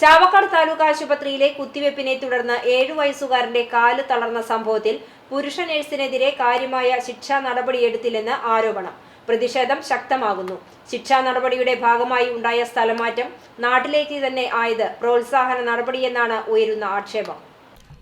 ചാവക്കാട് താലൂക്ക് ആശുപത്രിയിലെ കുത്തിവെപ്പിനെ തുടർന്ന് ഏഴു വയസ്സുകാരന്റെ കാൽ തളർന്ന സംഭവത്തിൽ പുരുഷ നഴ്സിനെതിരെ കാര്യമായ ശിക്ഷാ നടപടിയെടുത്തില്ലെന്ന് ആരോപണം. പ്രതിഷേധം ശക്തമാകുന്നു. ശിക്ഷാ നടപടിയുടെ ഭാഗമായി ഉണ്ടായ സ്ഥലമാറ്റം നാട്ടിലേക്ക് തന്നെ ആയത് പ്രോത്സാഹന നടപടിയെന്നാണ് ഉയരുന്ന ആക്ഷേപം.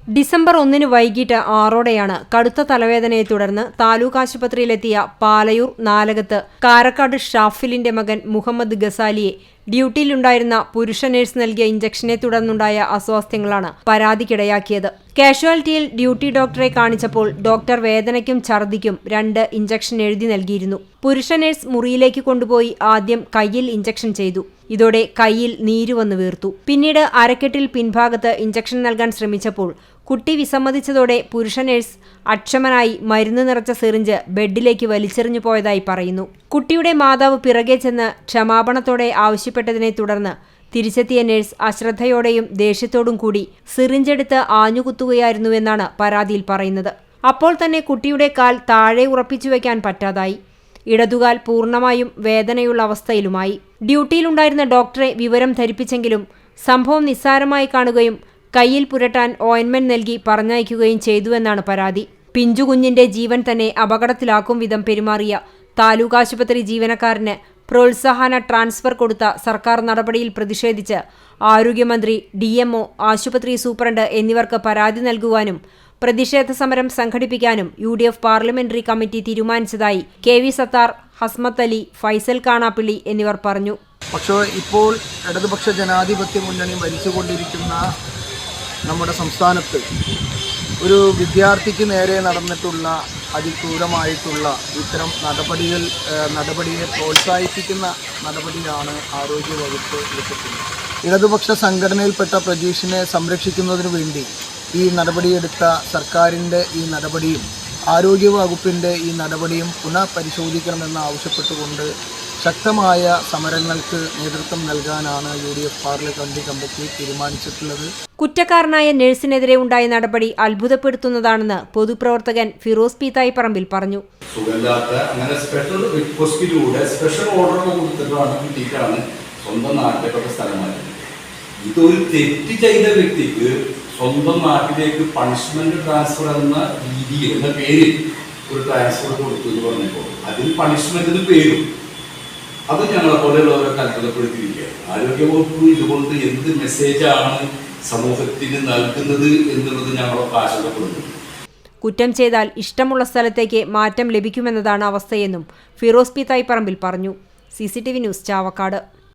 ഡിസംബർ ഒന്നിന് വൈകിട്ട് ആറോടെയാണ് കടുത്ത തലവേദനയെ തുടർന്ന് താലൂക്ക് ആശുപത്രിയിലെത്തിയ പാലയൂർ നാലകത്ത് കാരക്കാട് ഷാഫിലിന്റെ മകൻ മുഹമ്മദ് ഗസാലിയെ ഡ്യൂട്ടിയിലുണ്ടായിരുന്ന പുരുഷ നഴ്സ് നൽകിയ ഇഞ്ചക്ഷനെ തുടർന്നുണ്ടായ അസ്വാസ്ഥ്യങ്ങളാണ് പരാതിക്കിടയാക്കിയത്. കാഷ്വാലിറ്റിയിൽ ഡ്യൂട്ടി ഡോക്ടറെ കാണിച്ചപ്പോൾ ഡോക്ടർ വേദനയ്ക്കും ഛർദിക്കും രണ്ട് ഇഞ്ചക്ഷൻ എഴുതി നൽകിയിരുന്നു. പുരുഷ നഴ്സ് മുറിയിലേക്ക് കൊണ്ടുപോയി ആദ്യം കയ്യിൽ ഇഞ്ചക്ഷൻ ചെയ്തു. ഇതോടെ കയ്യിൽ നീരുവന്ന് വന്നു വീർത്തു. പിന്നീട് അരക്കെട്ടിൽ പിൻഭാഗത്ത് ഇഞ്ചക്ഷൻ നൽകാൻ ശ്രമിച്ചപ്പോൾ കുട്ടി വിസമ്മതിച്ചതോടെ പുരുഷ നഴ്സ് അക്ഷമനായി മരുന്ന് നിറച്ച സിറിഞ്ച് ബെഡിലേക്ക് വലിച്ചെറിഞ്ഞു പോയതായി പറയുന്നു. കുട്ടിയുടെ മാതാവ് പിറകെ ചെന്ന് ക്ഷമാപണത്തോടെ ആവശ്യപ്പെട്ടതിനെ തുടർന്ന് തിരിച്ചെത്തിയ നഴ്സ് അശ്രദ്ധയോടെയും ദേഷ്യത്തോടും കൂടി സിറിഞ്ചെടുത്ത് ആഞ്ഞുകുത്തുകയായിരുന്നുവെന്നാണ് പരാതിയിൽ പറയുന്നത്. അപ്പോൾ തന്നെ കുട്ടിയുടെ കാൽ താഴെ ഉറപ്പിച്ചു വയ്ക്കാൻ പറ്റാതായി. ഇടതുകാൽ പൂർണമായും വേദനയുള്ള അവസ്ഥയിലുമായി. ഡ്യൂട്ടിയിലുണ്ടായിരുന്ന ഡോക്ടറെ വിവരം ധരിപ്പിച്ചെങ്കിലും സംഭവം നിസ്സാരമായി കാണുകയും കയ്യിൽ പുരട്ടാൻ ഓയിൻമെന്റ് നൽകി പറഞ്ഞയക്കുകയും ചെയ്തുവെന്നാണ് പരാതി. പിഞ്ചുകുഞ്ഞിന്റെ ജീവൻ തന്നെ അപകടത്തിലാക്കും വിധം പെരുമാറിയ താലൂക്ക് ആശുപത്രി ജീവനക്കാരന് പ്രോത്സാഹന ട്രാൻസ്ഫർ കൊടുത്ത സർക്കാർ നടപടിയിൽ പ്രതിഷേധിച്ച് ആരോഗ്യമന്ത്രി ഡി ആശുപത്രി സൂപ്രണ്ട് എന്നിവർക്ക് പരാതി നൽകുവാനും പ്രതിഷേധ സമരം സംഘടിപ്പിക്കാനും U D F parliamentary committee തീരുമാനിച്ചതായി കെ വി സത്താർ ഹസ്മത്ത് അലി ഫൈസൽ കാണാപ്പിള്ളി എന്നിവർ പറഞ്ഞു. പക്ഷേ ഇപ്പോൾ ഇടതുപക്ഷ ജനാധിപത്യ മുന്നണി ഭരിച്ചുകൊണ്ടിരിക്കുന്ന നമ്മുടെ സംസ്ഥാനത്ത് ഒരു വിദ്യാർത്ഥിക്ക് നേരെ നടന്നിട്ടുള്ള അതിക്രൂരമായിട്ടുള്ള ഇത്തരം നടപടികൾ നടപടിയെ പ്രോത്സാഹിപ്പിക്കുന്ന നടപടിയാണ് ആരോഗ്യവകുപ്പ് എടുത്തിട്ടുള്ളത്. ഇടതുപക്ഷ സംഘടനയിൽപ്പെട്ട പ്രജീഷിനെ സംരക്ഷിക്കുന്നതിന് വേണ്ടി ഈ നടപടിയെടുത്ത സർക്കാരിന്റെ ഈ നടപടിയും ആരോഗ്യവകുപ്പിന്റെ ഈ നടപടിയും പുനഃപരിശോധിക്കണമെന്ന് ആവശ്യപ്പെട്ടുകൊണ്ട് ശക്തമായ സമരങ്ങൾക്ക് നേതൃത്വം നൽകാനാണ് U D F parliament committee തീരുമാനിച്ചിട്ടുള്ളത്. കുറ്റക്കാരനായ നഴ്സിനെതിരെ ഉണ്ടായ നടപടി അത്ഭുതപ്പെടുത്തുന്നതാണെന്ന് പൊതുപ്രവർത്തകൻ ഫിറോസ് പി തായിപ്പറമ്പിൽ പറഞ്ഞു. സുഖമില്ലാത്ത അങ്ങനെ സ്പെഷ്യൽ റിക്വസ്റ്റിലൂടെ സ്പെഷ്യൽ ഓർഡർ കൊടുത്തിട്ടാണ് കിട്ടിയിട്ടാണ് സ്വന്തം നാട്ടിലൊക്കെ സ്ഥലം മാറ്റുന്നത് ഇതൊരു തെറ്റ് ചെയ്ത വ്യക്തിക്ക് സ്വന്തം നാട്ടിലേക്ക് പണിഷ്മെന്റ് ട്രാൻസ്ഫർ എന്ന രീതിയിൽ എന്ന പേരിൽ ഒരു ട്രാൻസ്ഫർ കൊടുത്തു എന്ന് പറഞ്ഞപ്പോൾ അതിന് പണിഷ്മെന്റിന് പേരും. അത് ഞങ്ങളെ പോലെയുള്ളവരെ അത്ഭുതപ്പെടുത്തിയിരിക്കുകയാണ് ആരോഗ്യവകുപ്പ് ഇതുകൊണ്ട് എന്ത് മെസ്സേജാണ് സമൂഹത്തിന് നൽകുന്നത് എന്നുള്ളത് ഞങ്ങളൊക്കെ ആശങ്കപ്പെടുന്നു കുറ്റം ചെയ്താൽ ഇഷ്ടമുള്ള സ്ഥലത്തേക്ക് മാറ്റം ലഭിക്കുമെന്നതാണ് അവസ്ഥയെന്നും ഫിറോസ് പി തായ്പറമ്പിൽ പറഞ്ഞു. C News Chavakkad.